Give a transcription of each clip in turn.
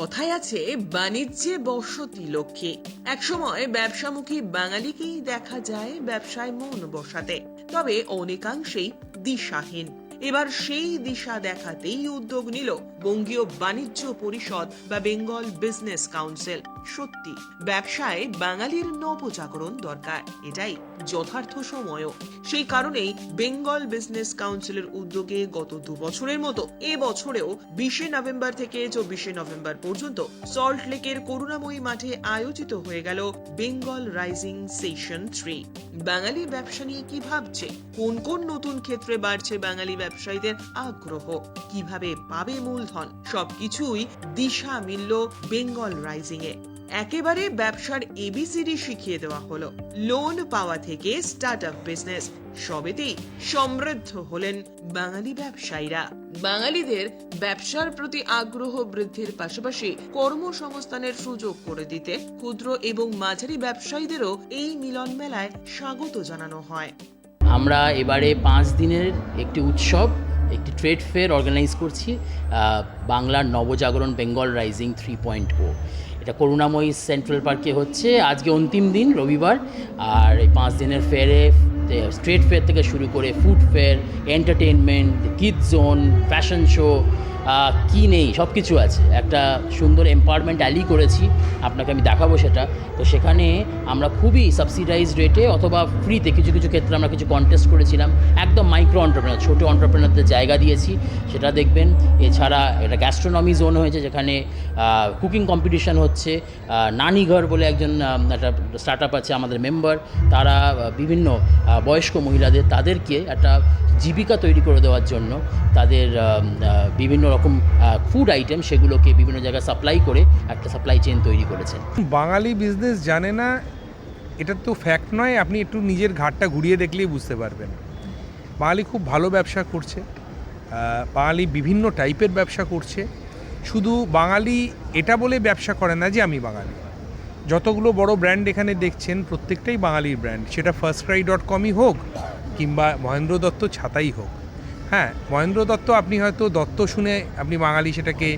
কথায় আছে, বাণিজ্যে বসতি লক্ষ্মী একসময় ব্যবসামুখী বাঙালিকেই দেখা যায় ব্যবসায় মন বসাতে। তবে অনেকাংশেই দিশাহীন। এবার সেই দিশা দেখাতেই উদ্যোগ নিল বঙ্গীয় বাণিজ্য পরিষদ বা বেঙ্গল বিজনেস কাউন্সিল। সত্যি, ব্যবসায় বাঙালির নবজাগরণ দরকার, এটাই যথার্থ সময়ও। সেই কারণেই বেঙ্গল বিজনেস কাউন্সিলের উদ্যোগে গত দু বছরের মতো এ বছরেও বিশে নভেম্বর থেকে চব্বিশে নভেম্বর পর্যন্ত সল্ট লেকের করুণাময়ী মাঠে আয়োজিত হয়ে গেল বেঙ্গল রাইজিং সেশন থ্রি। বাঙালি ব্যবসা নিয়ে কি ভাবছে? কোন কোন নতুন ক্ষেত্রে বাড়ছে বাঙালি ব্যবসায়ীদের আগ্রহ, কীভাবে পাবে মূলধন, সবকিছুই দিশা মিলল বেঙ্গল রাইজিং এ একেবারে ব্যবসার এবিসিডি শিখিয়ে দেওয়া হলো। লোন পাওয়া থেকে স্টার্ট আপ বিজনেস, সবেতেই সমৃদ্ধ হলেন বাঙালি ব্যবসায়ীরা। বাঙালিদের ব্যবসার প্রতি আগ্রহ বৃদ্ধির পাশাপাশি কর্মসংস্থানের সুযোগ করে দিতে ক্ষুদ্র এবং মাঝারি ব্যবসায়ীদেরও এই মিলন মেলায় স্বাগত জানানো হয়। আমরা এবারে পাঁচ দিনের একটি উৎসব, একটি ট্রেড ফেয়ার অর্গানাইজ করছি বাংলার নবজাগরণ Bengal rising three point o এটা করুণাময়ী সেন্ট্রাল পার্কে হচ্ছে। আজকে অন্তিম দিন, রবিবার, আর এই পাঁচ দিনের ফেয়ারে স্ট্রেট ফেয়ার থেকে শুরু করে food fair entertainment kid zone fashion show কী নেই সব কিছু আছে। একটা সুন্দর এম্পাওয়ারমেন্ট অ্যালি করেছি, আপনাকে আমি দেখাবো সেটা। তো সেখানে আমরা খুবই সাবসিডাইজ রেটে অথবা ফ্রিতে কিছু কিছু ক্ষেত্রে আমরা কিছু কন্টেস্ট করেছিলাম। একদম মাইক্রো অন্টারপ্রেনার ছোটো অন্টারপ্রেনারদের জায়গা দিয়েছি। সেটা দেখবেন, এছাড়া এটা গ্যাস্ট্রোনমি জোন হয়েছে, যেখানে কুকিং কম্পিটিশান হচ্ছে। নানিঘর বলে একজন একটা স্টার্ট আপ আছে আমাদের মেম্বার তারা বিভিন্ন বয়স্ক মহিলাদের, তাদেরকে একটা জীবিকা তৈরি করে দেওয়ার জন্য তাদের বিভিন্ন রকম ফুড আইটেম সেগুলোকে বিভিন্ন জায়গায় সাপ্লাই করে একটা সাপ্লাই চেন তৈরি করেছেন। বাঙালি বিজনেস জানে না, এটা তো ফ্যাক্ট নয়, আপনি একটু নিজের ঘাটটা ঘুরিয়ে দেখলেই বুঝতে পারবেন। বাঙালি খুব ভালো ব্যবসা করছে বাঙালি বিভিন্ন টাইপের ব্যবসা করছে। শুধু বাঙালি এটা বলে ব্যবসা করে না যে আমি বাঙালি। যতগুলো বড় ব্র্যান্ড এখানে দেখছেন, প্রত্যেকটাই বাঙালির ব্র্যান্ড সেটা ফার্স্ট ক্রাই ডট কমই হোক কিংবা মহেন্দ্র দত্ত ছাতাই হোক। হ্যাঁ মহেন্দ্র দত্ত আপনি হয়তো দত্ত শুনে আপনি বাঙালি সেটাকে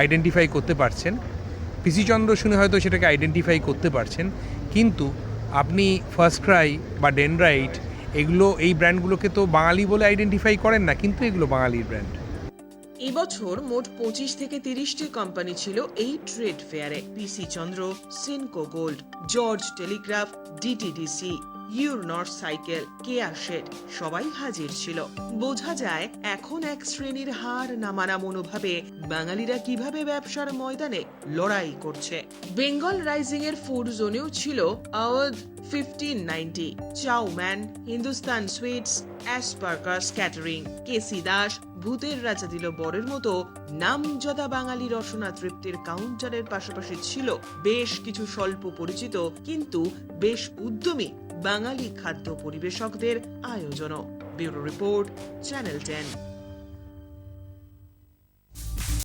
আইডেন্টিফাই করতে পারছেন। পিসিচন্দ্র শুনে হয়তো সেটাকে আইডেন্টিফাই করতে পারছেন। কিন্তু আপনি ফার্স্ট ক্রাই বা ডেনরাইট এগুলো, এই ব্র্যান্ডগুলোকে তো বাঙালি বলে আইডেন্টিফাই করেন না, কিন্তু এগুলো বাঙালির ব্র্যান্ড এবছর মোট পঁচিশ থেকে তিরিশটি কোম্পানি ছিল এই trade ফেয়ারে। PC Chandra, Senco gold, George Telegraph, DTDC ইউরনর cycle Keya Seth, সবাই হাজির ছিল। বোঝা যায় এখন এক শ্রেণির হার নামানা মনোভাবে বাঙালিরা কীভাবে ব্যবসার ময়দানে লড়াই করছে। বেঙ্গল রাইজিং এর ফুড জোনেও ছিল আওয়াজ 1590 চাউম্যান হিন্দুস্তান সুইটস অ্যাসপার্কাস ক্যাটারিং কেসি দাস ভূতের রাজা দিল বরের মতো নামজাদা বাঙালি রসনা তৃপ্তির কাউন্টারের পাশাপাশি ছিল বেশ কিছু স্বল্প পরিচিত কিন্তু বেশ উদ্যমী বাঙালি খাদ্য পরিবেশকদের আয়োজনও। Bureau report channel ten